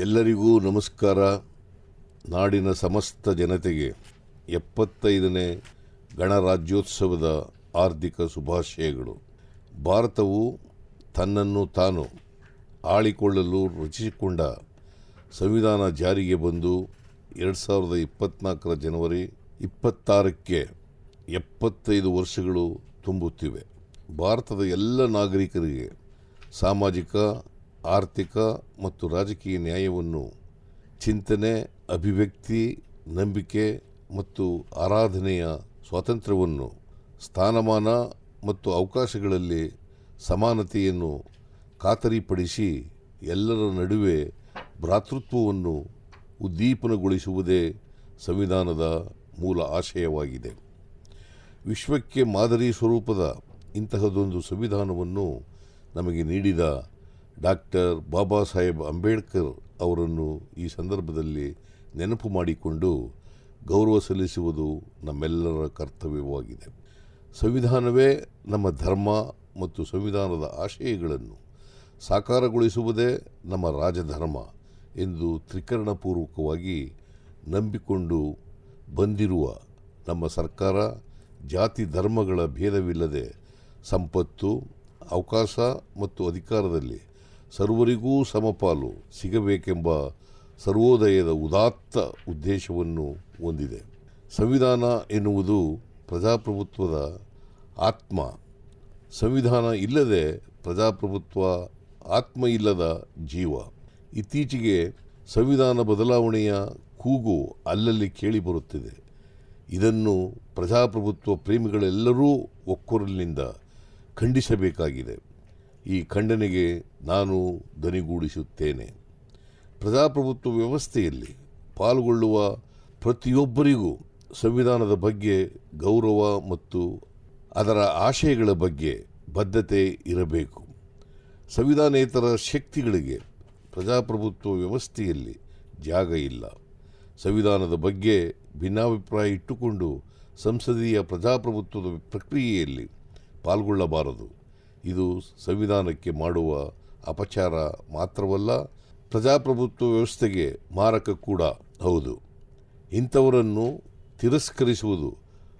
ಎಲ್ಲರಿಗೂ ನಮಸ್ಕಾರ. ನಾಡಿನ ಸಮಸ್ತ ಜನತೆಗೆ ಎಪ್ಪತ್ತೈದನೇ ಗಣರಾಜ್ಯೋತ್ಸವದ ಆರ್ಥಿಕ ಶುಭಾಶಯಗಳು. ಭಾರತವು ತನ್ನನ್ನು ತಾನು ಆಳಿಕೊಳ್ಳಲು ರಚಿಸಿಕೊಂಡ ಸಂವಿಧಾನ ಜಾರಿಗೆ ಬಂದು ಎರಡು ಸಾವಿರದ ಇಪ್ಪತ್ತ್ನಾಲ್ಕರ ಜನವರಿ ಇಪ್ಪತ್ತಾರಕ್ಕೆ ಎಪ್ಪತ್ತೈದು ವರ್ಷಗಳು ತುಂಬುತ್ತಿವೆ. ಭಾರತದ ಎಲ್ಲ ನಾಗರಿಕರಿಗೆ ಸಾಮಾಜಿಕ ಆರ್ಥಿಕ ಮತ್ತು ರಾಜಕೀಯ ನ್ಯಾಯವನ್ನು ಚಿಂತನೆ, ಅಭಿವ್ಯಕ್ತಿ, ನಂಬಿಕೆ ಮತ್ತು ಆರಾಧನೆಯ ಸ್ವಾತಂತ್ರ್ಯವನ್ನು ಸ್ಥಾನಮಾನ ಮತ್ತು ಅವಕಾಶಗಳಲ್ಲಿ ಸಮಾನತೆಯನ್ನು ಖಾತರಿಪಡಿಸಿ ಎಲ್ಲರ ನಡುವೆ ಭ್ರಾತೃತ್ವವನ್ನು ಉದ್ದೀಪನಗೊಳಿಸುವುದೇ ಸಂವಿಧಾನದ ಮೂಲ ಆಶಯವಾಗಿದೆ. ವಿಶ್ವಕ್ಕೆ ಮಾದರಿ ಸ್ವರೂಪದ ಇಂತಹದೊಂದು ಸಂವಿಧಾನವನ್ನು ನಮಗೆ ನೀಡಿದ ಡಾಕ್ಟರ್ ಬಾಬಾ ಸಾಹೇಬ್ ಅಂಬೇಡ್ಕರ್ ಅವರನ್ನು ಈ ಸಂದರ್ಭದಲ್ಲಿ ನೆನಪು ಮಾಡಿಕೊಂಡು ಗೌರವ ಸಲ್ಲಿಸುವುದು ನಮ್ಮೆಲ್ಲರ ಕರ್ತವ್ಯವಾಗಿದೆ. ಸಂವಿಧಾನವೇ ನಮ್ಮ ಧರ್ಮ ಮತ್ತು ಸಂವಿಧಾನದ ಆಶಯಗಳನ್ನು ಸಾಕಾರಗೊಳಿಸುವುದೇ ನಮ್ಮ ರಾಜಧರ್ಮ ಎಂದು ತ್ರಿಕರಣಪೂರ್ವಕವಾಗಿ ನಂಬಿಕೊಂಡು ಬಂದಿರುವ ನಮ್ಮ ಸರ್ಕಾರ ಜಾತಿ ಧರ್ಮಗಳ ಭೇದವಿಲ್ಲದೆ ಸಂಪತ್ತು, ಅವಕಾಶ ಮತ್ತು ಅಧಿಕಾರದಲ್ಲಿ ಸರ್ವರಿಗೂ ಸಮಪಾಲು ಸಿಗಬೇಕೆಂಬ ಸರ್ವೋದಯದ ಉದಾತ್ತ ಉದ್ದೇಶವನ್ನು ಹೊಂದಿದೆ. ಸಂವಿಧಾನ ಎನ್ನುವುದು ಪ್ರಜಾಪ್ರಭುತ್ವದ ಆತ್ಮ. ಸಂವಿಧಾನ ಇಲ್ಲದೆ ಪ್ರಜಾಪ್ರಭುತ್ವ ಆತ್ಮ ಇಲ್ಲದ ಜೀವ. ಇತ್ತೀಚೆಗೆ ಸಂವಿಧಾನ ಬದಲಾವಣೆಯ ಕೂಗು ಅಲ್ಲಲ್ಲಿ ಕೇಳಿಬರುತ್ತಿದೆ. ಇದನ್ನು ಪ್ರಜಾಪ್ರಭುತ್ವ ಪ್ರೇಮಿಗಳೆಲ್ಲರೂ ಒಕ್ಕೊರಲಿನಿಂದ ಖಂಡಿಸಬೇಕಾಗಿದೆ. ಈ ಖಂಡನೆಗೆ ನಾನು ಧ್ವನಿಗೂಡಿಸುತ್ತೇನೆ ಪ್ರಜಾಪ್ರಭುತ್ವ ವ್ಯವಸ್ಥೆಯಲ್ಲಿ ಪಾಲ್ಗೊಳ್ಳುವ ಪ್ರತಿಯೊಬ್ಬರಿಗೂ ಸಂವಿಧಾನದ ಬಗ್ಗೆ ಗೌರವ ಮತ್ತು ಅದರ ಆಶಯಗಳ ಬಗ್ಗೆ ಬದ್ಧತೆ ಇರಬೇಕು. ಸಂವಿಧಾನೇತರ ಶಕ್ತಿಗಳಿಗೆ ಪ್ರಜಾಪ್ರಭುತ್ವ ವ್ಯವಸ್ಥೆಯಲ್ಲಿ ಜಾಗ ಇಲ್ಲ. ಸಂವಿಧಾನದ ಬಗ್ಗೆ ಭಿನ್ನಾಭಿಪ್ರಾಯ ಇಟ್ಟುಕೊಂಡು ಸಂಸದೀಯ ಪ್ರಜಾಪ್ರಭುತ್ವದ ಪ್ರಕ್ರಿಯೆಯಲ್ಲಿ ಪಾಲ್ಗೊಳ್ಳಬಾರದು. ಇದು ಸಂವಿಧಾನಕ್ಕೆ ಮಾಡುವ ಅಪಚಾರ ಮಾತ್ರವಲ್ಲ, ಪ್ರಜಾಪ್ರಭುತ್ವ ವ್ಯವಸ್ಥೆಗೆ ಮಾರಕ ಕೂಡ. ಹೌದು. ಇಂಥವರನ್ನು ತಿರಸ್ಕರಿಸುವುದು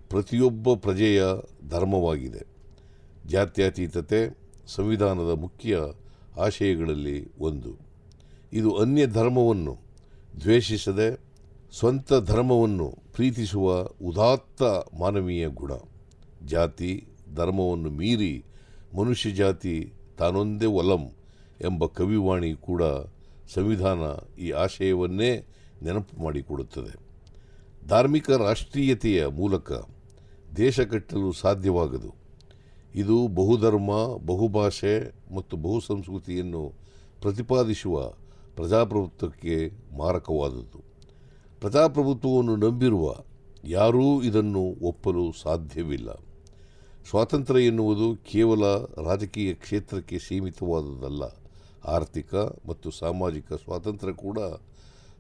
ಪ್ರತಿಯೊಬ್ಬ ಪ್ರಜೆಯ ಧರ್ಮವಾಗಿದೆ. ಜಾತ್ಯತೀತತೆ ಸಂವಿಧಾನದ ಮುಖ್ಯ ಆಶಯಗಳಲ್ಲಿ ಒಂದು. ಇದು ಅನ್ಯ ಧರ್ಮವನ್ನು ದ್ವೇಷಿಸದೆ ಸ್ವಂತ ಧರ್ಮವನ್ನು ಪ್ರೀತಿಸುವ ಉದಾತ್ತ ಮಾನವೀಯ ಗುಣ. ಜಾತಿ, ಧರ್ಮವನ್ನು ಮೀರಿ ಮನುಷ್ಯ ಜಾತಿ ತಾನೊಂದೇ ಒಲಂ ಎಂಬ ಕವಿವಾಣಿ ಕೂಡ ಸಂವಿಧಾನ ಈ ಆಶಯವನ್ನೇ ನೆನಪು ಮಾಡಿಕೊಡುತ್ತದೆ. ಧಾರ್ಮಿಕ ರಾಷ್ಟ್ರೀಯತೆಯ ಮೂಲಕ ದೇಶ ಕಟ್ಟಲು ಸಾಧ್ಯವಾಗದು. ಇದು ಬಹುಧರ್ಮ, ಬಹುಭಾಷೆ ಮತ್ತು ಬಹುಸಂಸ್ಕೃತಿಯನ್ನು ಪ್ರತಿಪಾದಿಸುವ ಪ್ರಜಾಪ್ರಭುತ್ವಕ್ಕೆ ಮಾರಕವಾದದ್ದು. ಪ್ರಜಾಪ್ರಭುತ್ವವನ್ನು ನಂಬಿರುವ ಯಾರೂ ಇದನ್ನು ಒಪ್ಪಲು ಸಾಧ್ಯವಿಲ್ಲ. ಸ್ವಾತಂತ್ರ್ಯ ಎನ್ನುವುದು ಕೇವಲ ರಾಜಕೀಯ ಕ್ಷೇತ್ರಕ್ಕೆ ಸೀಮಿತವಾದುದಲ್ಲ. ಆರ್ಥಿಕ ಮತ್ತು ಸಾಮಾಜಿಕ ಸ್ವಾತಂತ್ರ್ಯ ಕೂಡ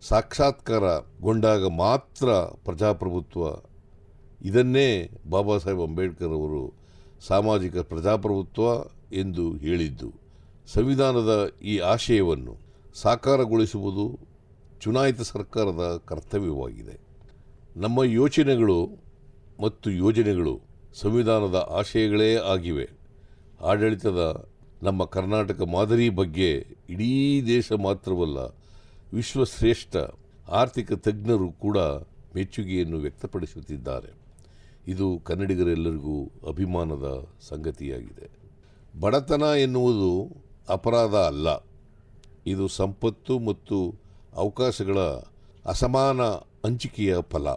ಸಾಕ್ಷಾತ್ಕಾರಗೊಂಡಾಗ ಮಾತ್ರ ಪ್ರಜಾಪ್ರಭುತ್ವ. ಇದನ್ನೇ ಬಾಬಾ ಸಾಹೇಬ್ ಅಂಬೇಡ್ಕರ್ ಅವರು ಸಾಮಾಜಿಕ ಪ್ರಜಾಪ್ರಭುತ್ವ ಎಂದು ಹೇಳಿದ್ದು. ಸಂವಿಧಾನದ ಈ ಆಶಯವನ್ನು ಸಾಕಾರಗೊಳಿಸುವುದು ಚುನಾಯಿತ ಸರ್ಕಾರದ ಕರ್ತವ್ಯವಾಗಿದೆ. ನಮ್ಮ ಯೋಚನೆಗಳು ಮತ್ತು ಯೋಜನೆಗಳು ಸಂವಿಧಾನದ ಆಶಯಗಳೇ ಆಗಿವೆ. ಆಡಳಿತದ ನಮ್ಮ ಕರ್ನಾಟಕ ಮಾದರಿ ಬಗ್ಗೆ ಇಡೀ ದೇಶ ಮಾತ್ರವಲ್ಲ, ವಿಶ್ವಶ್ರೇಷ್ಠ ಆರ್ಥಿಕ ತಜ್ಞರು ಕೂಡ ಮೆಚ್ಚುಗೆಯನ್ನು ವ್ಯಕ್ತಪಡಿಸುತ್ತಿದ್ದಾರೆ. ಇದು ಕನ್ನಡಿಗರೆಲ್ಲರಿಗೂ ಅಭಿಮಾನದ ಸಂಗತಿಯಾಗಿದೆ. ಬಡತನ ಎನ್ನುವುದು ಅಪರಾಧ ಅಲ್ಲ. ಇದು ಸಂಪತ್ತು ಮತ್ತು ಅವಕಾಶಗಳ ಅಸಮಾನ ಹಂಚಿಕೆಯ ಫಲ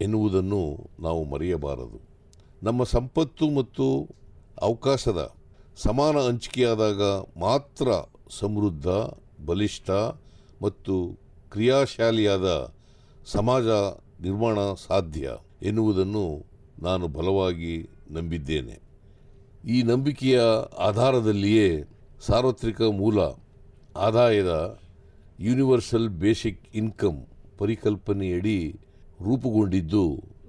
ಎನ್ನುವುದನ್ನು ನಾವು ಮರೆಯಬಾರದು. ನಮ್ಮ ಸಂಪತ್ತು ಮತ್ತು ಅವಕಾಶದ ಸಮಾನ ಹಂಚಿಕೆಯಾದಾಗ ಮಾತ್ರ ಸಮೃದ್ಧ, ಬಲಿಷ್ಠ ಮತ್ತು ಕ್ರಿಯಾಶಾಲಿಯಾದ ಸಮಾಜ ನಿರ್ಮಾಣ ಸಾಧ್ಯ ಎನ್ನುವುದನ್ನು ನಾನು ಬಲವಾಗಿ ನಂಬಿದ್ದೇನೆ. ಈ ನಂಬಿಕೆಯ ಆಧಾರದಲ್ಲಿಯೇ ಸಾರ್ವತ್ರಿಕ ಮೂಲ ಆದಾಯದ ಯೂನಿವರ್ಸಲ್ ಬೇಸಿಕ್ ಇನ್ಕಮ್ ಪರಿಕಲ್ಪನೆಯಡಿ ರೂಪುಗೊಂಡಿದ್ದು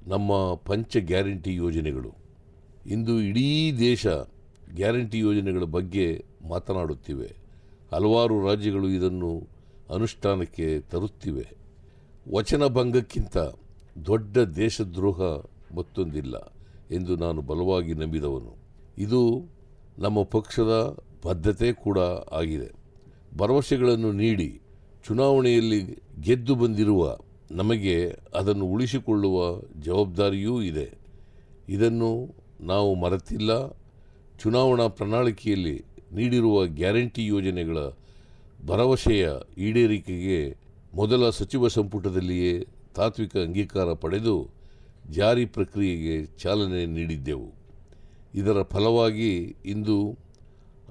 ನಮ್ಮ ಪಂಚ ಗ್ಯಾರಂಟಿ ಯೋಜನೆಗಳು. ಇಂದು ಇಡೀ ದೇಶ ಗ್ಯಾರಂಟಿ ಯೋಜನೆಗಳ ಬಗ್ಗೆ ಮಾತನಾಡುತ್ತಿವೆ. ಹಲವಾರು ರಾಜ್ಯಗಳು ಇದನ್ನು ಅನುಷ್ಠಾನಕ್ಕೆ ತರುತ್ತಿವೆ. ವಚನ ಭಂಗಕ್ಕಿಂತ ದೊಡ್ಡ ದೇಶದ್ರೋಹ ಮತ್ತೊಂದಿಲ್ಲ ಎಂದು ನಾನು ಬಲವಾಗಿ ನಂಬಿದವನು. ಇದು ನಮ್ಮ ಪಕ್ಷದ ಬದ್ಧತೆ ಕೂಡ ಆಗಿದೆ. ಭರವಸೆಗಳನ್ನು ನೀಡಿ ಚುನಾವಣೆಯಲ್ಲಿ ಗೆದ್ದು ಬಂದಿರುವ ನಮಗೆ ಅದನ್ನು ಉಳಿಸಿಕೊಳ್ಳುವ ಜವಾಬ್ದಾರಿಯೂ ಇದೆ. ಇದನ್ನು ನಾವು ಮರೆತಿಲ್ಲ. ಚುನಾವಣಾ ಪ್ರಣಾಳಿಕೆಯಲ್ಲಿ ನೀಡಿರುವ ಗ್ಯಾರಂಟಿ ಯೋಜನೆಗಳ ಭರವಸೆಯ ಈಡೇರಿಕೆಗೆ ಮೊದಲ ಸಚಿವ ಸಂಪುಟದಲ್ಲಿಯೇ ತಾತ್ವಿಕ ಅಂಗೀಕಾರ ಪಡೆದು ಜಾರಿ ಪ್ರಕ್ರಿಯೆಗೆ ಚಾಲನೆ ನೀಡಿದ್ದೆವು. ಇದರ ಫಲವಾಗಿ ಇಂದು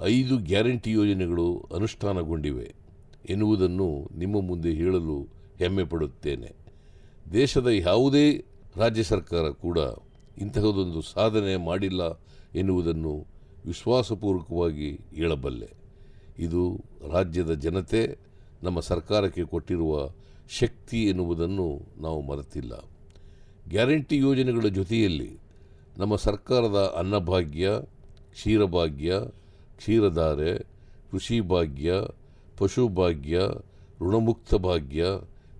ಐದು ಗ್ಯಾರಂಟಿ ಯೋಜನೆಗಳು ಅನುಷ್ಠಾನಗೊಂಡಿವೆ ಎನ್ನುವುದನ್ನು ನಿಮ್ಮ ಮುಂದೆ ಹೇಳಲು ಹೆಮ್ಮೆ ಪಡುತ್ತೇನೆ. ದೇಶದ ಯಾವುದೇ ರಾಜ್ಯ ಸರ್ಕಾರ ಕೂಡ ಇಂತಹದೊಂದು ಸಾಧನೆ ಮಾಡಿಲ್ಲ ಎನ್ನುವುದನ್ನು ವಿಶ್ವಾಸಪೂರ್ವಕವಾಗಿ ಹೇಳಬಲ್ಲೆ. ಇದು ರಾಜ್ಯದ ಜನತೆ, ನಮ್ಮ ಸರ್ಕಾರಕ್ಕೆ ಕೊಟ್ಟಿರುವ ಶಕ್ತಿ ಎನ್ನುವುದನ್ನು ನಾವು ಮರೆತಿಲ್ಲ. ಗ್ಯಾರಂಟಿ ಯೋಜನೆಗಳ ಜೊತೆಯಲ್ಲಿ ನಮ್ಮ ಸರ್ಕಾರದ ಅನ್ನಭಾಗ್ಯ, ಕ್ಷೀರಭಾಗ್ಯ, ಕ್ಷೀರಧಾರೆ, ಕೃಷಿ ಭಾಗ್ಯ, ಪಶುಭಾಗ್ಯ, ಋಣಮುಕ್ತ ಭಾಗ್ಯ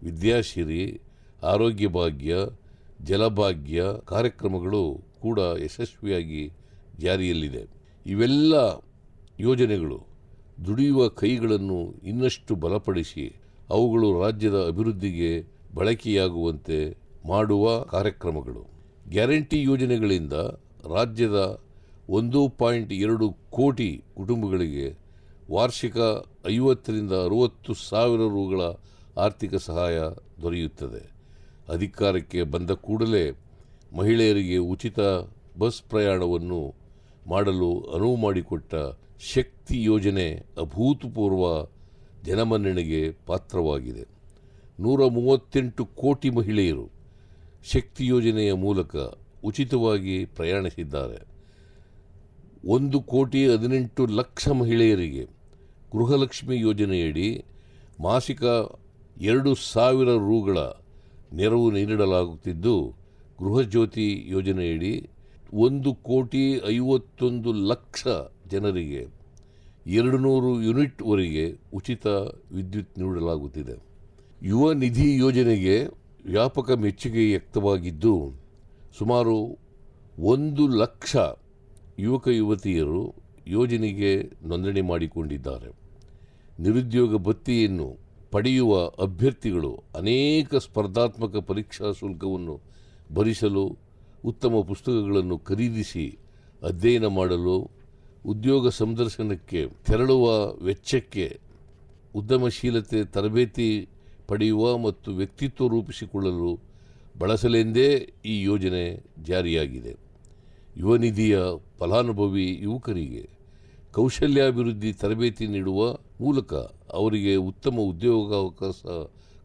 ವಿದ್ಯಾಶಿರಿ ಆರೋಗ್ಯ ಭಾಗ್ಯ ಜಲಭಾಗ್ಯ ಕಾರ್ಯಕ್ರಮಗಳು ಕೂಡ ಯಶಸ್ವಿಯಾಗಿ ಜಾರಿಯಲ್ಲಿದೆ. ಇವೆಲ್ಲ ಯೋಜನೆಗಳು ದುಡಿಯುವ ಕೈಗಳನ್ನು ಇನ್ನಷ್ಟು ಬಲಪಡಿಸಿ ಅವುಗಳು ರಾಜ್ಯದ ಅಭಿವೃದ್ಧಿಗೆ ಬಳಕೆಯಾಗುವಂತೆ ಮಾಡುವ ಕಾರ್ಯಕ್ರಮಗಳು. ಗ್ಯಾರಂಟಿ ಯೋಜನೆಗಳಿಂದ ರಾಜ್ಯದ ಒಂದು ಪಾಯಿಂಟ್ ಎರಡು ಕೋಟಿ ಕುಟುಂಬಗಳಿಗೆ ವಾರ್ಷಿಕ ಐವತ್ತರಿಂದ ಅರುವತ್ತು ಸಾವಿರ ರುಗಳ ಆರ್ಥಿಕ ಸಹಾಯ ದೊರೆಯುತ್ತದೆ. ಅಧಿಕಾರಕ್ಕೆ ಬಂದ ಕೂಡಲೇ ಮಹಿಳೆಯರಿಗೆ ಉಚಿತ ಬಸ್ ಪ್ರಯಾಣವನ್ನು ಮಾಡಲು ಅನುವು ಮಾಡಿಕೊಟ್ಟ ಶಕ್ತಿ ಯೋಜನೆ ಅಭೂತಪೂರ್ವ ಜನಮನ್ನಣೆಗೆ ಪಾತ್ರವಾಗಿದೆ. ನೂರ ಮೂವತ್ತೆಂಟು ಕೋಟಿ ಮಹಿಳೆಯರು ಶಕ್ತಿ ಯೋಜನೆಯ ಮೂಲಕ ಉಚಿತವಾಗಿ ಪ್ರಯಾಣಿಸಿದ್ದಾರೆ. ಒಂದು ಕೋಟಿ ಹದಿನೆಂಟು ಲಕ್ಷ ಮಹಿಳೆಯರಿಗೆ ಗೃಹಲಕ್ಷ್ಮಿ ಯೋಜನೆಯಡಿ ಮಾಸಿಕ ಎರಡು ಸಾವಿರ ರೂಗಳ ನೆರವು ನೀಡಲಾಗುತ್ತಿದ್ದು, ಗೃಹಜ್ಯೋತಿ ಯೋಜನೆಯಡಿ ಒಂದು ಕೋಟಿ ಐವತ್ತೊಂದು ಲಕ್ಷ ಜನರಿಗೆ ಎರಡು ನೂರು ಯೂನಿಟ್ವರೆಗೆ ಉಚಿತ ವಿದ್ಯುತ್ ನೀಡಲಾಗುತ್ತಿದೆ. ಯುವ ನಿಧಿ ಯೋಜನೆಗೆ ವ್ಯಾಪಕ ಮೆಚ್ಚುಗೆ ವ್ಯಕ್ತವಾಗಿದ್ದು, ಸುಮಾರು ಒಂದು ಲಕ್ಷ ಯುವಕ ಯುವತಿಯರು ಯೋಜನೆಗೆ ನೋಂದಣಿ ಮಾಡಿಕೊಂಡಿದ್ದಾರೆ. ನಿರುದ್ಯೋಗ ಭತ್ಯೆಯನ್ನು ಪಡೆಯುವ ಅಭ್ಯರ್ಥಿಗಳು ಅನೇಕ ಸ್ಪರ್ಧಾತ್ಮಕ ಪರೀಕ್ಷಾ ಶುಲ್ಕವನ್ನು ಭರಿಸಲು, ಉತ್ತಮ ಪುಸ್ತಕಗಳನ್ನು ಖರೀದಿಸಿ, ಅಧ್ಯಯನ ಮಾಡಲು, ಉದ್ಯೋಗ ಸಂದರ್ಶನಕ್ಕೆ, ತೆರಳುವ ವೆಚ್ಚಕ್ಕೆ, ಉದ್ಯಮಶೀಲತೆ ತರಬೇತಿ ಪಡೆಯುವ ಮತ್ತು ವ್ಯಕ್ತಿತ್ವ ರೂಪಿಸಿಕೊಳ್ಳಲು ಬಳಸಲೆಂದೇ ಈ ಯೋಜನೆ ಜಾರಿಯಾಗಿದೆ. ಯುವ ನಿಧಿಯ ಫಲಾನುಭವಿ ಯುವಕರಿಗೆ ಕೌಶಲ್ಯಾಭಿವೃದ್ಧಿ ತರಬೇತಿ ನೀಡುವ ಮೂಲಕ ಅವರಿಗೆ ಉತ್ತಮ ಉದ್ಯೋಗಾವಕಾಶ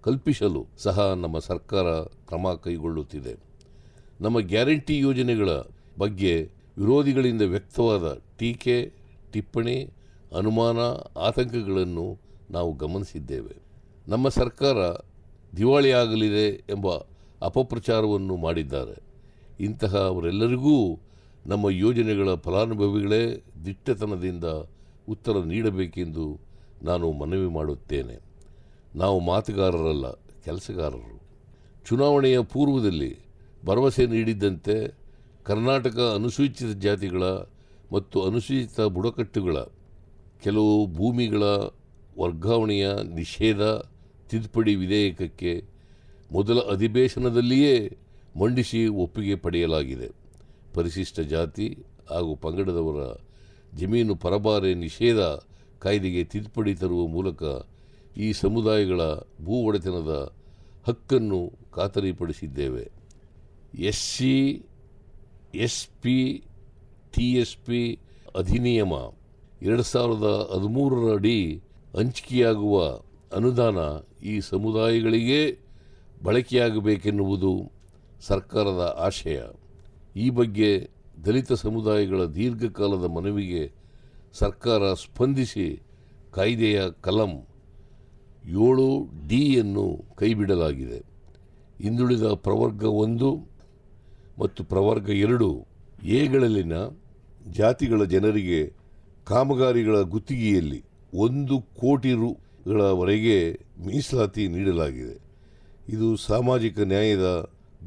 ಕಲ್ಪಿಸಲು ಸಹ ನಮ್ಮ ಸರ್ಕಾರ ಕ್ರಮ ಕೈಗೊಳ್ಳುತ್ತಿದೆ. ನಮ್ಮ ಗ್ಯಾರಂಟಿ ಯೋಜನೆಗಳ ಬಗ್ಗೆ ವಿರೋಧಿಗಳಿಂದ ವ್ಯಕ್ತವಾದ ಟೀಕೆ, ಟಿಪ್ಪಣಿ, ಅನುಮಾನ, ಆತಂಕಗಳನ್ನು ನಾವು ಗಮನಿಸಿದ್ದೇವೆ. ನಮ್ಮ ಸರ್ಕಾರ ದಿವಾಳಿಯಾಗಲಿದೆ ಎಂಬ ಅಪಪ್ರಚಾರವನ್ನು ಮಾಡಿದ್ದಾರೆ. ಇಂತಹ ಅವರೆಲ್ಲರಿಗೂ ನಮ್ಮ ಯೋಜನೆಗಳ ಫಲಾನುಭವಿಗಳೇ ದಿಟ್ಟತನದಿಂದ ಉತ್ತರ ನೀಡಬೇಕೆಂದು ನಾನು ಮನವಿ ಮಾಡುತ್ತೇನೆ. ನಾವು ಮಾತುಗಾರರಲ್ಲ, ಕೆಲಸಗಾರರು. ಚುನಾವಣೆಯ ಪೂರ್ವದಲ್ಲಿ ಭರವಸೆ ನೀಡಿದ್ದಂತೆ ಕರ್ನಾಟಕ ಅನುಸೂಚಿತ ಜಾತಿಗಳ ಮತ್ತು ಅನುಸೂಚಿತ ಬುಡಕಟ್ಟುಗಳ, ಕೆಲವು ಭೂಮಿಗಳ ವರ್ಗಾವಣೆಯ ನಿಷೇಧ ತಿದ್ದುಪಡಿ ವಿಧೇಯಕಕ್ಕೆ ಮೊದಲ ಅಧಿವೇಶನದಲ್ಲಿಯೇ ಮಂಡಿಸಿ ಒಪ್ಪಿಗೆ ಪಡೆಯಲಾಗಿದೆ. ಪರಿಶಿಷ್ಟ ಜಾತಿ ಹಾಗೂ ಪಂಗಡದವರ ಜಮೀನು ಪರಬಾರೆ ನಿಷೇಧ ಕಾಯ್ದೆಗೆ ತಿದ್ದುಪಡಿ ತರುವ ಮೂಲಕ ಈ ಸಮುದಾಯಗಳ ಭೂ ಒಡೆತನದ ಹಕ್ಕನ್ನು ಖಾತರಿಪಡಿಸಿದ್ದೇವೆ. S C S P T S P ಅಧಿನಿಯಮ ಎರಡು ಸಾವಿರದ ಹದಿಮೂರರ ಅಡಿ ಹಂಚಿಕೆಯಾಗುವ ಅನುದಾನ ಈ ಸಮುದಾಯಗಳಿಗೆ ಬಳಕೆಯಾಗಬೇಕೆನ್ನುವುದು ಸರ್ಕಾರದ ಆಶಯ. ಈ ಬಗ್ಗೆ ದಲಿತ ಸಮುದಾಯಗಳ ದೀರ್ಘಕಾಲದ ಮನವಿಗೆ ಸರ್ಕಾರ ಸ್ಪಂದಿಸಿ ಕಾಯ್ದೆಯ ಕಲಂ ಏಳು ಡಿಯನ್ನು ಕೈಬಿಡಲಾಗಿದೆ. ಹಿಂದುಳಿದ ಪ್ರವರ್ಗ ಒಂದು ಮತ್ತು ಪ್ರವರ್ಗ ಎರಡು ಎಗಳಲ್ಲಿನ ಜಾತಿಗಳ ಜನರಿಗೆ ಕಾಮಗಾರಿಗಳ ಗುತ್ತಿಗೆಯಲ್ಲಿ ಒಂದು ಕೋಟಿ ರುಗಳವರೆಗೆ ಮೀಸಲಾತಿ ನೀಡಲಾಗಿದೆ. ಇದು ಸಾಮಾಜಿಕ ನ್ಯಾಯದ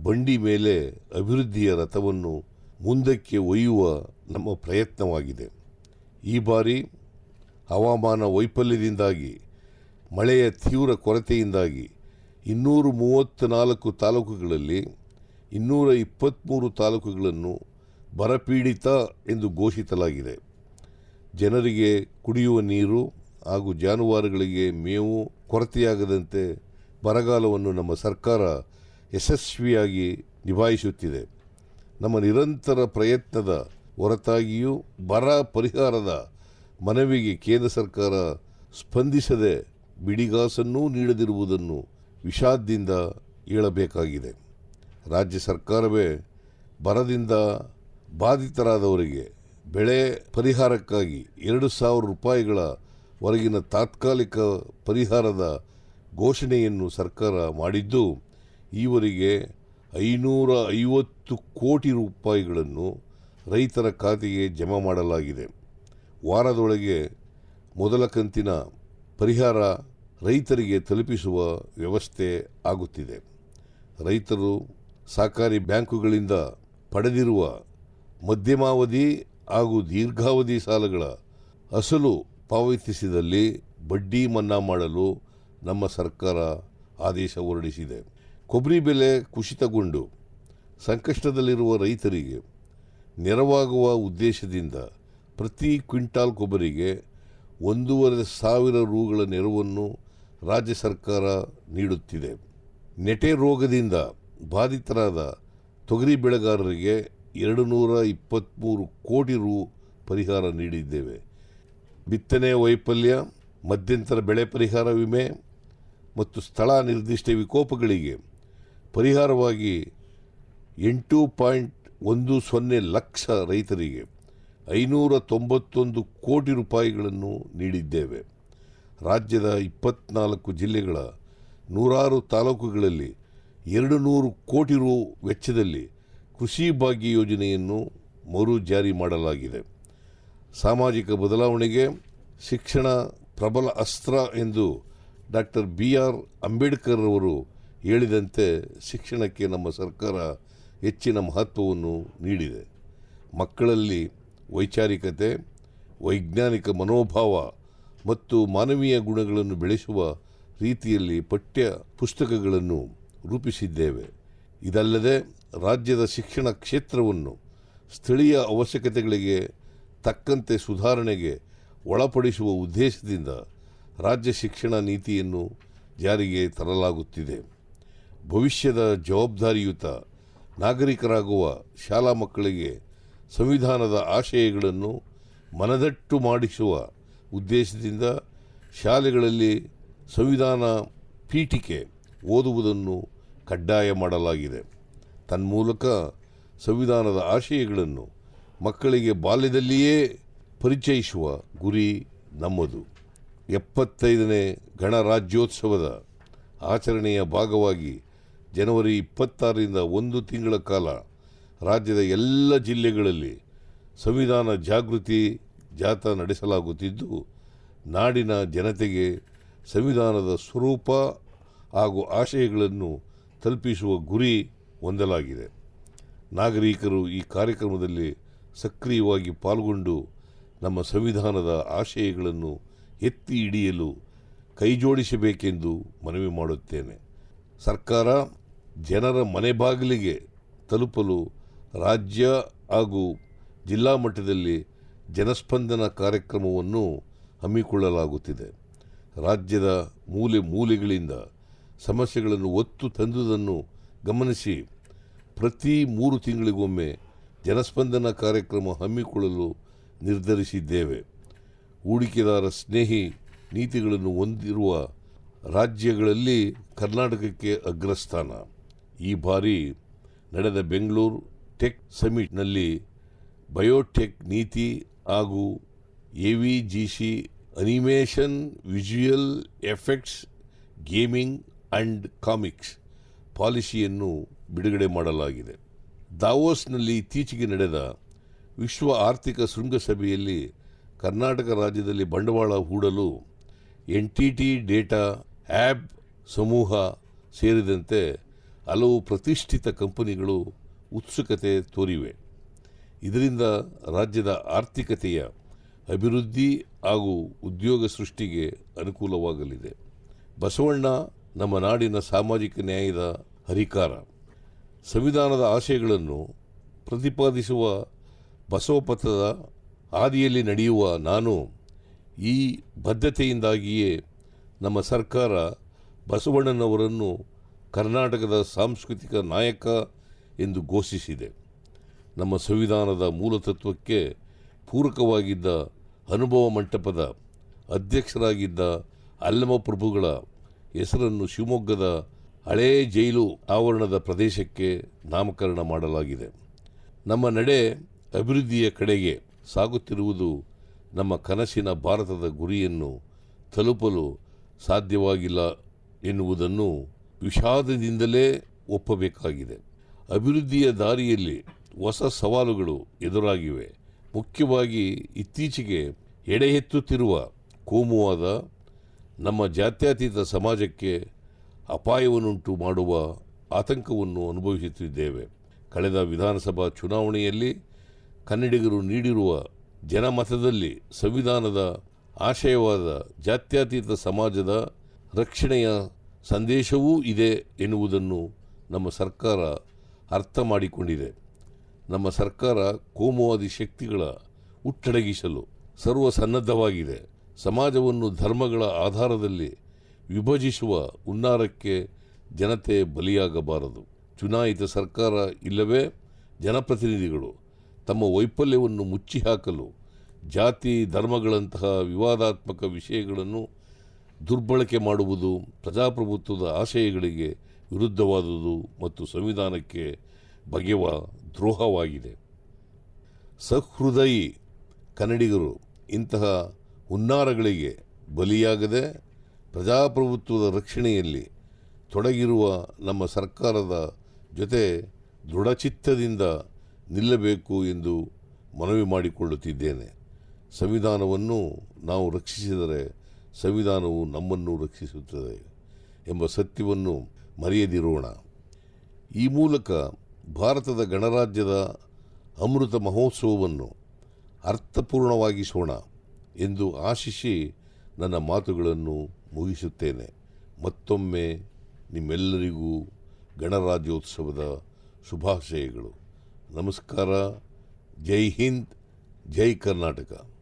ಬಂಡಿ ಮೇಲೆ ಅಭಿವೃದ್ಧಿಯ ರಥವನ್ನು ಮುಂದಕ್ಕೆ ಒಯ್ಯುವ ನಮ್ಮ ಪ್ರಯತ್ನವಾಗಿದೆ. ಈ ಬಾರಿ ಹವಾಮಾನ ವೈಫಲ್ಯದಿಂದಾಗಿ, ಮಳೆಯ ತೀವ್ರ ಕೊರತೆಯಿಂದಾಗಿ ಇನ್ನೂರು ಮೂವತ್ತ್ನಾಲ್ಕು ತಾಲೂಕುಗಳಲ್ಲಿ ಇನ್ನೂರ ಇಪ್ಪತ್ತ್ಮೂರು ತಾಲೂಕುಗಳನ್ನು ಬರಪೀಡಿತ ಎಂದು ಘೋಷಿಸಲಾಗಿದೆ. ಜನರಿಗೆ ಕುಡಿಯುವ ನೀರು ಹಾಗೂ ಜಾನುವಾರುಗಳಿಗೆ ಮೇವು ಕೊರತೆಯಾಗದಂತೆ ಬರಗಾಲವನ್ನು ನಮ್ಮ ಸರ್ಕಾರ ಯಶಸ್ವಿಯಾಗಿ ನಿಭಾಯಿಸುತ್ತಿದೆ. ನಮ್ಮ ನಿರಂತರ ಪ್ರಯತ್ನದ ಹೊರತಾಗಿಯೂ ಬರ ಪರಿಹಾರದ ಮನವಿಗೆ ಕೇಂದ್ರ ಸರ್ಕಾರ ಸ್ಪಂದಿಸದೆ ಬಿಡಿಗಾಸನ್ನೂ ನೀಡದಿರುವುದನ್ನು ವಿಷಾದದಿಂದ ಹೇಳಬೇಕಾಗಿದೆ. ರಾಜ್ಯ ಸರ್ಕಾರವೇ ಬರದಿಂದ ಬಾಧಿತರಾದವರಿಗೆ ಬೆಳೆ ಪರಿಹಾರಕ್ಕಾಗಿ ಎರಡು ಸಾವಿರ ರೂಪಾಯಿಗಳ ವರೆಗಿನ ತಾತ್ಕಾಲಿಕ ಪರಿಹಾರದ ಘೋಷಣೆಯನ್ನು ಸರ್ಕಾರ ಮಾಡಿದ್ದು, ಈವರೆಗೆ ಐನೂರ ಐವತ್ತು ಕೋಟಿ ರೂಪಾಯಿಗಳನ್ನು ರೈತರ ಖಾತೆಗೆ ಜಮಾ ಮಾಡಲಾಗಿದೆ. ವಾರದೊಳಗೆ ಮೊದಲ ಕಂತಿನ ಪರಿಹಾರ ರೈತರಿಗೆ ತಲುಪಿಸುವ ವ್ಯವಸ್ಥೆ ಆಗುತ್ತಿದೆ. ರೈತರು ಸಹಕಾರಿ ಬ್ಯಾಂಕುಗಳಿಂದ ಪಡೆದಿರುವ ಮಧ್ಯಮಾವಧಿ ಹಾಗೂ ದೀರ್ಘಾವಧಿ ಸಾಲಗಳ ಅಸಲು ಪಾವತಿಸಿದಲ್ಲಿ ಬಡ್ಡಿ ಮನ್ನಾ ಮಾಡಲು ನಮ್ಮ ಸರ್ಕಾರ ಆದೇಶ ಹೊರಡಿಸಿದೆ. ಕೊಬ್ಬರಿ ಬೆಲೆ ಕುಸಿತಗೊಂಡು ಸಂಕಷ್ಟದಲ್ಲಿರುವ ರೈತರಿಗೆ ನೆರವಾಗುವ ಉದ್ದೇಶದಿಂದ ಪ್ರತಿ ಕ್ವಿಂಟಾಲ್ ಕೊಬ್ಬರಿಗೆ ಒಂದೂವರೆ ಸಾವಿರ ರೂಗಳ ನೆರವನ್ನು ರಾಜ್ಯ ಸರ್ಕಾರ ನೀಡುತ್ತಿದೆ. ನೆಟೆ ರೋಗದಿಂದ ಬಾಧಿತರಾದ ತೊಗರಿ ಬೆಳೆಗಾರರಿಗೆ ಎರಡು ನೂರ ಇಪ್ಪತ್ತ್ಮೂರು ಕೋಟಿ ರು ಪರಿಹಾರ ನೀಡಿದ್ದೇವೆ. ಬಿತ್ತನೆ ವೈಫಲ್ಯ, ಮಧ್ಯಂತರ ಬೆಳೆ ಪರಿಹಾರ ವಿಮೆ ಮತ್ತು ಸ್ಥಳ ನಿರ್ದಿಷ್ಟ ವಿಕೋಪಗಳಿಗೆ ಪರಿಹಾರವಾಗಿ ಎಂಟು ಪಾಯಿಂಟ್ ಒಂದು ಸೊನ್ನೆ ಲಕ್ಷ ರೈತರಿಗೆ ಐನೂರ ತೊಂಬತ್ತೊಂದು ಕೋಟಿ ರೂಪಾಯಿಗಳನ್ನು ನೀಡಿದ್ದೇವೆ. ರಾಜ್ಯದ ಇಪ್ಪತ್ನಾಲ್ಕು ಜಿಲ್ಲೆಗಳ ನೂರಾರು ತಾಲೂಕುಗಳಲ್ಲಿ ಎರಡು ನೂರು ಕೋಟಿ ರು ವೆಚ್ಚದಲ್ಲಿ ಕೃಷಿ ಭಾಗ್ಯ ಯೋಜನೆಯನ್ನು ಮರು ಜಾರಿ ಮಾಡಲಾಗಿದೆ. ಸಾಮಾಜಿಕ ಬದಲಾವಣೆಗೆ ಶಿಕ್ಷಣ ಪ್ರಬಲ ಅಸ್ತ್ರ ಎಂದು ಡಾಕ್ಟರ್ ಬಿ ಆರ್ ಅಂಬೇಡ್ಕರ್ ಅವರು ಹೇಳಿದಂತೆ ಶಿಕ್ಷಣಕ್ಕೆ ನಮ್ಮ ಸರ್ಕಾರ ಹೆಚ್ಚಿನ ಮಹತ್ವವನ್ನು ನೀಡಿದೆ. ಮಕ್ಕಳಲ್ಲಿ ವೈಚಾರಿಕತೆ, ವೈಜ್ಞಾನಿಕ ಮನೋಭಾವ ಮತ್ತು ಮಾನವೀಯ ಗುಣಗಳನ್ನು ಬೆಳೆಸುವ ರೀತಿಯಲ್ಲಿ ಪಠ್ಯ ಪುಸ್ತಕಗಳನ್ನು ರೂಪಿಸಿದ್ದೇವೆ. ಇದಲ್ಲದೆ ರಾಜ್ಯದ ಶಿಕ್ಷಣ ಕ್ಷೇತ್ರವನ್ನು ಸ್ಥಳೀಯ ಅವಶ್ಯಕತೆಗಳಿಗೆ ತಕ್ಕಂತೆ ಸುಧಾರಣೆಗೆ ಒಳಪಡಿಸುವ ಉದ್ದೇಶದಿಂದ ರಾಜ್ಯ ಶಿಕ್ಷಣ ನೀತಿಯನ್ನು ಜಾರಿಗೆ ತರಲಾಗುತ್ತಿದೆ. ಭವಿಷ್ಯದ ಜವಾಬ್ದಾರಿಯುತ ನಾಗರಿಕರಾಗುವ ಶಾಲಾ ಮಕ್ಕಳಿಗೆ ಸಂವಿಧಾನದ ಆಶಯಗಳನ್ನು ಮನದಟ್ಟು ಮಾಡಿಸುವ ಉದ್ದೇಶದಿಂದ ಶಾಲೆಗಳಲ್ಲಿ ಸಂವಿಧಾನ ಪೀಠಿಕೆ ಓದುವುದನ್ನು ಕಡ್ಡಾಯ ಮಾಡಲಾಗಿದೆ. ತನ್ಮೂಲಕ ಸಂವಿಧಾನದ ಆಶಯಗಳನ್ನು ಮಕ್ಕಳಿಗೆ ಬಾಲ್ಯದಲ್ಲಿಯೇ ಪರಿಚಯಿಸುವ ಗುರಿ ನಮ್ಮದು. ಎಪ್ಪತ್ತೈದನೇ ಗಣರಾಜ್ಯೋತ್ಸವದ ಆಚರಣೆಯ ಭಾಗವಾಗಿ ಜನವರಿ ಇಪ್ಪತ್ತಾರರಿಂದ ಒಂದು ತಿಂಗಳ ಕಾಲ ರಾಜ್ಯದ ಎಲ್ಲ ಜಿಲ್ಲೆಗಳಲ್ಲಿ ಸಂವಿಧಾನ ಜಾಗೃತಿ ಜಾಥಾ ನಡೆಸಲಾಗುತ್ತಿದ್ದು, ನಾಡಿನ ಜನತೆಗೆ ಸಂವಿಧಾನದ ಸ್ವರೂಪ ಹಾಗೂ ಆಶಯಗಳನ್ನು ತಲುಪಿಸುವ ಗುರಿ ಹೊಂದಲಾಗಿದೆ. ನಾಗರಿಕರು ಈ ಕಾರ್ಯಕ್ರಮದಲ್ಲಿ ಸಕ್ರಿಯವಾಗಿ ಪಾಲ್ಗೊಂಡು ನಮ್ಮ ಸಂವಿಧಾನದ ಆಶಯಗಳನ್ನು ಎತ್ತಿ ಹಿಡಿಯಲು ಕೈಜೋಡಿಸಬೇಕೆಂದು ಮನವಿ ಮಾಡುತ್ತೇನೆ. ಸರ್ಕಾರ ಜನರ ಮನೆ ಬಾಗಿಲಿಗೆ ತಲುಪಲು ರಾಜ್ಯ ಹಾಗೂ ಜಿಲ್ಲಾ ಮಟ್ಟದಲ್ಲಿ ಜನಸ್ಪಂದನ ಕಾರ್ಯಕ್ರಮವನ್ನು ಹಮ್ಮಿಕೊಳ್ಳಲಾಗುತ್ತಿದೆ. ರಾಜ್ಯದ ಮೂಲೆ ಮೂಲೆಗಳಿಂದ ಸಮಸ್ಯೆಗಳನ್ನು ಒತ್ತು ತಂದುದನ್ನು ಗಮನಿಸಿ ಪ್ರತಿ ಮೂರು ತಿಂಗಳಿಗೊಮ್ಮೆ ಜನಸ್ಪಂದನ ಕಾರ್ಯಕ್ರಮ ಹಮ್ಮಿಕೊಳ್ಳಲು ನಿರ್ಧರಿಸಿದ್ದೇವೆ. ಹೂಡಿಕೆದಾರ ಸ್ನೇಹಿ ನೀತಿಗಳನ್ನು ಹೊಂದಿರುವ ರಾಜ್ಯಗಳಲ್ಲಿ ಕರ್ನಾಟಕಕ್ಕೆ ಅಗ್ರಸ್ಥಾನ. ಈ ಬಾರಿ ನಡೆದ ಬೆಂಗಳೂರು ಟೆಕ್ ಸಮಿಟ್ನಲ್ಲಿ ಬಯೋಟೆಕ್ ನೀತಿ ಹಾಗೂ A V G C animation visual effects gaming and comics ಪಾಲಿಸಿಯನ್ನು ಬಿಡುಗಡೆ ಮಾಡಲಾಗಿದೆ. ದಾವೋಸ್ನಲ್ಲಿ ಇತ್ತೀಚೆಗೆ ನಡೆದ ವಿಶ್ವ ಆರ್ಥಿಕ ಶೃಂಗಸಭೆಯಲ್ಲಿ ಕರ್ನಾಟಕ ರಾಜ್ಯದಲ್ಲಿ ಬಂಡವಾಳ ಹೂಡಲು N T T Data app ಸಮೂಹ ಸೇರಿದಂತೆ ಹಲವು ಪ್ರತಿಷ್ಠಿತ ಕಂಪನಿಗಳು ಉತ್ಸುಕತೆ ತೋರಿವೆ. ಇದರಿಂದ ರಾಜ್ಯದ ಆರ್ಥಿಕತೆಯ ಅಭಿವೃದ್ಧಿ ಹಾಗೂ ಉದ್ಯೋಗ ಸೃಷ್ಟಿಗೆ ಅನುಕೂಲವಾಗಲಿದೆ. ಬಸವಣ್ಣ ನಮ್ಮ ನಾಡಿನ ಸಾಮಾಜಿಕ ನ್ಯಾಯದ ಹರಿಕಾರ. ಸಂವಿಧಾನದ ಆಶಯಗಳನ್ನು ಪ್ರತಿಪಾದಿಸುವ ಬಸವಪಥದ ಹಾದಿಯಲ್ಲಿ ನಡೆಯುವ ನಾನು ಈ ಬದ್ಧತೆಯಿಂದಾಗಿಯೇ ನಮ್ಮ ಸರ್ಕಾರ ಬಸವಣ್ಣನವರನ್ನು ಕರ್ನಾಟಕದ ಸಾಂಸ್ಕೃತಿಕ ನಾಯಕ ಎಂದು ಘೋಷಿಸಿದೆ. ನಮ್ಮ ಸಂವಿಧಾನದ ಮೂಲತತ್ವಕ್ಕೆ ಪೂರಕವಾಗಿದ್ದ ಅನುಭವ ಮಂಟಪದ ಅಧ್ಯಕ್ಷರಾಗಿದ್ದ ಅಲ್ಲಮ ಪ್ರಭುಗಳ ಹೆಸರನ್ನು ಶಿವಮೊಗ್ಗದ ಹಳೇ ಜೈಲು ಆವರಣದ ಪ್ರದೇಶಕ್ಕೆ ನಾಮಕರಣ ಮಾಡಲಾಗಿದೆ. ನಮ್ಮ ನಡೆ ಅಭಿವೃದ್ಧಿಯ ಕಡೆಗೆ ಸಾಗುತ್ತಿರುವುದು ನಮ್ಮ ಕನಸಿನ ಭಾರತದ ಗುರಿಯನ್ನು ತಲುಪಲು ಸಾಧ್ಯವಾಗಿಲ್ಲ ಎನ್ನುವುದನ್ನು ವಿಷಾದದಿಂದಲೇ ಒಪ್ಪಬೇಕಾಗಿದೆ. ಅಭಿವೃದ್ಧಿಯ ದಾರಿಯಲ್ಲಿ ಹೊಸ ಸವಾಲುಗಳು ಎದುರಾಗಿವೆ. ಮುಖ್ಯವಾಗಿ ಇತ್ತೀಚೆಗೆ ಎಡೆಯೆತ್ತುತ್ತಿರುವ ಕೋಮುವಾದ ನಮ್ಮ ಜಾತ್ಯತೀತ ಸಮಾಜಕ್ಕೆ ಅಪಾಯವನ್ನುಂಟು ಮಾಡುವ ಆತಂಕವನ್ನು ಅನುಭವಿಸುತ್ತಿದ್ದೇವೆ. ಕಳೆದ ವಿಧಾನಸಭಾ ಚುನಾವಣೆಯಲ್ಲಿ ಕನ್ನಡಿಗರು ನೀಡಿರುವ ಜನಮತದಲ್ಲಿ ಸಂವಿಧಾನದ ಆಶಯವಾದ ಜಾತ್ಯತೀತ ಸಮಾಜದ ರಕ್ಷಣೆಯ ಸಂದೇಶವೂ ಇದೆ ಎನ್ನುವುದನ್ನು ನಮ್ಮ ಸರ್ಕಾರ ಅರ್ಥ ಮಾಡಿಕೊಂಡಿದೆ. ನಮ್ಮ ಸರ್ಕಾರ ಕೋಮುವಾದಿ ಶಕ್ತಿಗಳ ಹುಟ್ಟಡಗಿಸಲು ಸರ್ವಸನ್ನದ್ಧವಾಗಿದೆ. ಸಮಾಜವನ್ನು ಧರ್ಮಗಳ ಆಧಾರದಲ್ಲಿ ವಿಭಜಿಸುವ ಹುನ್ನಾರಕ್ಕೆ ಜನತೆ ಬಲಿಯಾಗಬಾರದು. ಚುನಾಯಿತ ಸರ್ಕಾರ ಇಲ್ಲವೇ ಜನಪ್ರತಿನಿಧಿಗಳು ತಮ್ಮ ವೈಫಲ್ಯವನ್ನು ಮುಚ್ಚಿ ಹಾಕಲು ಜಾತಿ, ಧರ್ಮಗಳಂತಹ ವಿವಾದಾತ್ಮಕ ವಿಷಯಗಳನ್ನು ದುರ್ಬಳಕೆ ಮಾಡುವುದು ಪ್ರಜಾಪ್ರಭುತ್ವದ ಆಶಯಗಳಿಗೆ ವಿರುದ್ಧವಾದುದು ಮತ್ತು ಸಂವಿಧಾನಕ್ಕೆ ಬಗೆವ ದ್ರೋಹವಾಗಿದೆ. ಸಹೃದಯಿ ಕನ್ನಡಿಗರು ಇಂತಹ ಹುನ್ನಾರಗಳಿಗೆ ಬಲಿಯಾಗದೆ ಪ್ರಜಾಪ್ರಭುತ್ವದ ರಕ್ಷಣೆಯಲ್ಲಿ ತೊಡಗಿರುವ ನಮ್ಮ ಸರ್ಕಾರದ ಜೊತೆ ದೃಢಚಿತ್ತದಿಂದ ನಿಲ್ಲಬೇಕು ಎಂದು ಮನವಿ ಮಾಡಿಕೊಳ್ಳುತ್ತಿದ್ದೇನೆ. ಸಂವಿಧಾನವನ್ನು ನಾವು ರಕ್ಷಿಸಿದರೆ ಸಂವಿಧಾನವು ನಮ್ಮನ್ನು ರಕ್ಷಿಸುತ್ತದೆ ಎಂಬ ಸತ್ಯವನ್ನು ಮರೆಯದಿರೋಣ. ಈ ಮೂಲಕ ಭಾರತದ ಗಣರಾಜ್ಯದ ಅಮೃತ ಮಹೋತ್ಸವವನ್ನು ಅರ್ಥಪೂರ್ಣವಾಗಿಸೋಣ ಎಂದು ಆಶಿಸಿ ನನ್ನ ಮಾತುಗಳನ್ನು ಮುಗಿಸುತ್ತೇನೆ. ಮತ್ತೊಮ್ಮೆ ನಿಮ್ಮೆಲ್ಲರಿಗೂ ಗಣರಾಜ್ಯೋತ್ಸವದ ಶುಭಾಶಯಗಳು. ನಮಸ್ಕಾರ ಜೈ ಹಿಂದ್ ಜೈ ಕರ್ನಾಟಕ